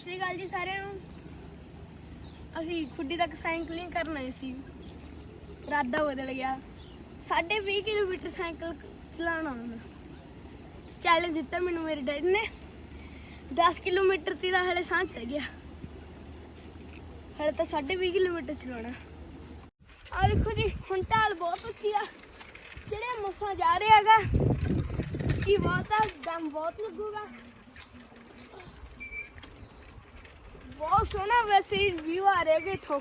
ਸ਼੍ਰੀ ਅਕਾਲ ਜੀ ਸਾਰਿਆਂ ਨੂੰ। ਅਸੀਂ ਖੁੱਡੀ ਤੱਕ ਸਾਈਕਲਿੰਗ ਕਰਨ ਆਏ ਸੀ। ਰਾਦਾ ਬਦਲ ਗਿਆ। 20 ਕਿਲੋਮੀਟਰ ਸਾਈਕਲ ਚਲਾਉਣਾ ਹੁਣ ਚੈਲੰਜ ਦਿੱਤਾ ਮੈਨੂੰ ਮੇਰੇ ਡੈਡੀ ਨੇ। 10 ਕਿਲੋਮੀਟਰ ਤੇ ਦਾ ਹਲੇ ਸਾਹ ਚੜ ਗਿਆ। ਹਲੇ ਤਾਂ 20 ਕਿਲੋਮੀਟਰ ਚਲਾਉਣਾ। ਆ ਦੇਖੋ ਜੀ, ਹੁਣ ਢਾਲ ਬਹੁਤ ਉੱਚੀ ਆ। ਜਿਹੜੇ ਮਸਾਂ ਜਾ ਰਿਹਾ ਹੈਗਾ, ਕੀ ਬਹੁਤ ਆ, ਦਮ ਬਹੁਤ ਲੱਗੂਗਾ। ਬਹੁਤ ਸੋਹਣਾ ਵੈਸੇ ਵਿਊ ਆ ਰਿਹਾ ਕਿ ਇਥੋਂ।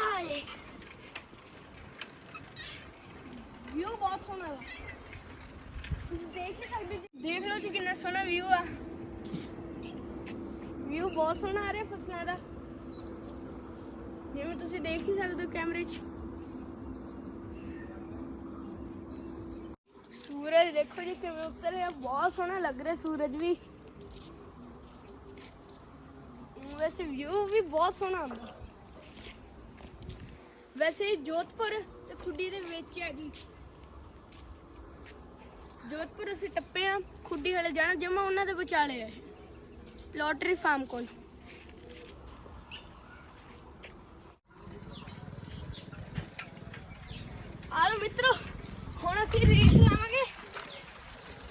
ਆਏ। ਵਿਊ ਬਹੁਤ ਸੋਹਣਾ ਹੈ ਤੁਸੀਂ ਦੇਖ ਹੀ ਸਕਦੇ ਦੇਖ ਲਓ ਜੀ ਕਿੰਨਾ ਸੋਹਣਾ ਵਿਊ ਆ। ਵਿਊ ਬਹੁਤ ਸੋਹਣਾ ਆ ਰਿਹਾ ਫਸਲਾਂ ਦਾ। ਜਿਵੇਂ ਤੁਸੀਂ ਦੇਖ ਹੀ ਸਕਦੇ ਹੋ ਕੈਮਰੇ 'ਚ ਸੂਰਜ ਦੇਖੋ ਜੀ ਕਿਵੇਂ ਉੱਤਰ ਰਿਹਾ। ਬਹੁਤ ਸੋਹਣਾ ਲੱਗ ਰਿਹਾ ਸੂਰਜ ਵੀ। ਵੈਸੇ ਵਿਊ ਵੀ ਬਹੁਤ ਸੋਹਣਾ ਆਉਂਦਾ ਵੈਸੇ ਜੋਧਪੁਰ ਤੇ ਖੁੱਡੀ ਦੇ ਵਿੱਚ ਹੈ ਜੀ। ਜੋਧਪੁਰ ਅਸੀਂ ਟੱਪੇ ਆ ਖੁੱਡੀ ਵਾਲੇ ਜਾਣਾ, ਜਮਾ ਉਹਨਾਂ ਦੇ ਵਿਚਾਲੇ ਆ ਲੋਟਰੀ ਫਾਰਮ ਕੋਲ। ਆ ਮਿੱਤਰੋ, ਹੁਣ ਅਸੀਂ ਰੇਸ ਲਾਵਾਂਗੇ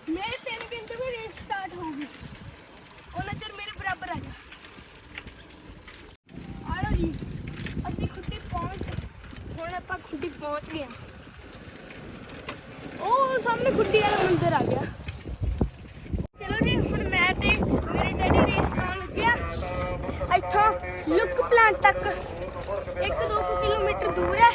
ਮੇਰੇ ਤਿੰਨ ਘੰਟੇ ਵਿੱਚ ਰੇਸ ਸਟਾਰਟ ਹੋਊਗੀ ਉਹਨਾਂ ਚਿਰ ਮੇਰੇ ਬਰਾਬਰ ਆ ਜਾ ਆ ਲਓ ਜੀ ਅਸੀਂ ਖੁੱਡੀ ਪਹੁੰਚ ਹੁਣ ਆਪਾਂ ਖੁੱਡੀ ਪਹੁੰਚ ਗਏ ਹਾਂ। ਉਹ ਸਾਹਮਣੇ ਖੁੱਡੀ ਵਾਲਾ ਮੰਦਿਰ ਆ ਗਿਆ। ਚਲੋ ਜੀ, ਹੁਣ ਮੈਂ ਤੇ ਮੇਰੇ ਡੈਡੀ ਰੇਸ ਲਾਉਣ ਲੱਗਿਆ। ਇੱਥੋਂ ਲੁੱਕ ਪਲਾਂਟ ਤੱਕ। 1-2 ਕਿਲੋਮੀਟਰ ਦੂਰ ਹੈ।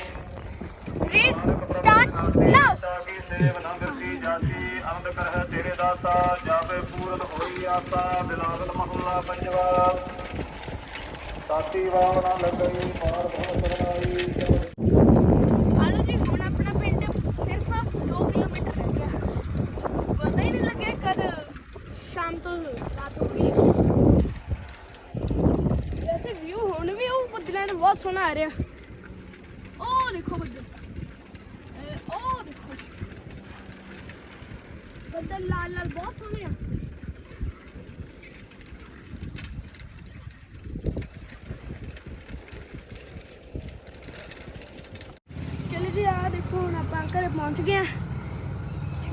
ਰੇਸ ਸਟਾਰਟ ਨਾਓ ਤਾਕੀ ਸੇਵ ਨਾ ਦਿੱਤੀ ਜਾਤੀ ਆਨੰਦ ਕਰਹਿ ਤੇਰੇ ਦਾਤਾ ਜਾਵੇ ਪੂਰਨ ਹੋਈ ਆਸਾ ਬਿਲਾਵਲ ਮਹੱਲਾ ਪੰਜਵਾ ਸਾਤੀ ਵਾਵਣਾ ਲੱਗਈ ਮਾਰ ਬਹੁ ਸਰਨਾਈ ਆਲੋ ਜੀ ਹੁਣ ਆਪਣਾ ਪਿੰਡ ਸਿਰਫ 2 ਕਿਲੋਮੀਟਰ ਰਹਿ ਗਿਆ ਪਤਾ ਹੀ ਨਹੀਂ ਲੱਗਿਆ ਕਦ ਸ਼ਾਮ ਤੋਂ ਰਾਤ ਹੋ ਗਈ। ਵੈਸੇ ਵਿਊ ਹੁਣ ਵੀ ਉਹ ਬੱਦਲਾਂ ਦਾ ਬਹੁਤ ਸੋਹਣਾ ਆ ਰਿਹਾ। ਉਹ ਦੇਖੋ ਬੱਦਲ। ਇਹ ਉਹ ਦੇਖੋ। ਬੱਦਲ ਲਾਲ ਲਾਲ ਬਹੁਤ ਸੋਹਣੇ ਆ। ਚਲੋ ਜੀ ਆ ਦੇਖੋ, ਹੁਣ ਆਪਾਂ ਘਰੇ ਪਹੁੰਚ ਗਏ ਆ।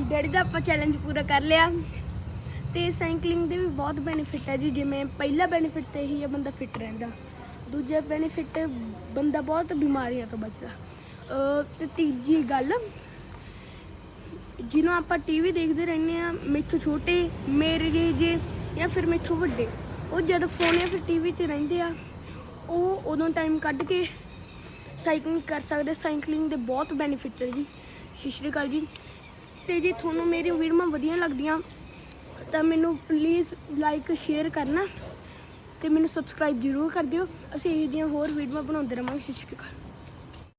ਡੈਡੀ ਦਾ ਆਪਾਂ ਚੈਲੰਜ ਪੂਰਾ ਕਰ ਲਿਆ। ਤੇ ਸਾਈਕਲਿੰਗ ਦੇ ਵੀ ਬਹੁਤ ਬੈਨੀਫਿਟ ਹੈ ਜੀ, ਜਿਵੇਂ ਪਹਿਲਾ ਬੈਨੀਫਿਟ ਤੇ ਇਹੀ ਹੈ ਬੰਦਾ ਫਿੱਟ ਰਹਿੰਦਾ। ਦੂਜਾ ਬੈਨੀਫਿਟ ਬੰਦਾ ਬਹੁਤ ਬਿਮਾਰੀਆਂ ਤੋਂ ਬਚਦਾ। ਅਹ ਤੇ ਤੀਜੀ ਗੱਲ, ਜਿਹਨੂੰ ਆਪਾਂ ਟੀਵੀ ਦੇਖਦੇ ਰਹਿੰਦੇ ਆ ਮੈਥੋਂ ਛੋਟੇ, ਮੇਰੇ ਜੇ ਜਾਂ ਫਿਰ ਮੈਥੋਂ ਵੱਡੇ, ਉਹ ਜਦ ਫੋਨ ਜਾਂ ਫਿਰ ਟੀਵੀ 'ਚ ਰਹਿੰਦੇ ਆ, ਉਹ ਉਦੋਂ ਟਾਈਮ ਕੱਢ ਕੇ ਸਾਈਕਲਿੰਗ ਕਰ ਸਕਦੇ ਸਾਈਕਲਿੰਗ ਦੇ ਬਹੁਤ ਬੈਨੀਫਿਟ ਹੈ ਜੀ। ਸਤਿ ਸ਼੍ਰੀ ਅਕਾਲ ਜੀ। ਤੇ ਜੇ ਤੁਹਾਨੂੰ ਮੇਰੀ ਵੀਡੀਓਆਂ ਵਧੀਆ ਲੱਗਦੀਆਂ ਤਾਂ ਮੈਨੂੰ ਪਲੀਜ਼ ਲਾਈਕ ਸ਼ੇਅਰ ਕਰਨਾ ਤੇ ਮੈਨੂੰ ਸਬਸਕ੍ਰਾਈਬ ਜ਼ਰੂਰ ਕਰ ਦਿਓ। ਅਸੀਂ ਇਹ ਜਿਹੀਆਂ ਹੋਰ ਵੀਡੀਓ ਬਣਾਉਂਦੇ ਰਵਾਂਗੇ ਸਤਿ ਸ਼੍ਰੀ ਅਕਾਲ।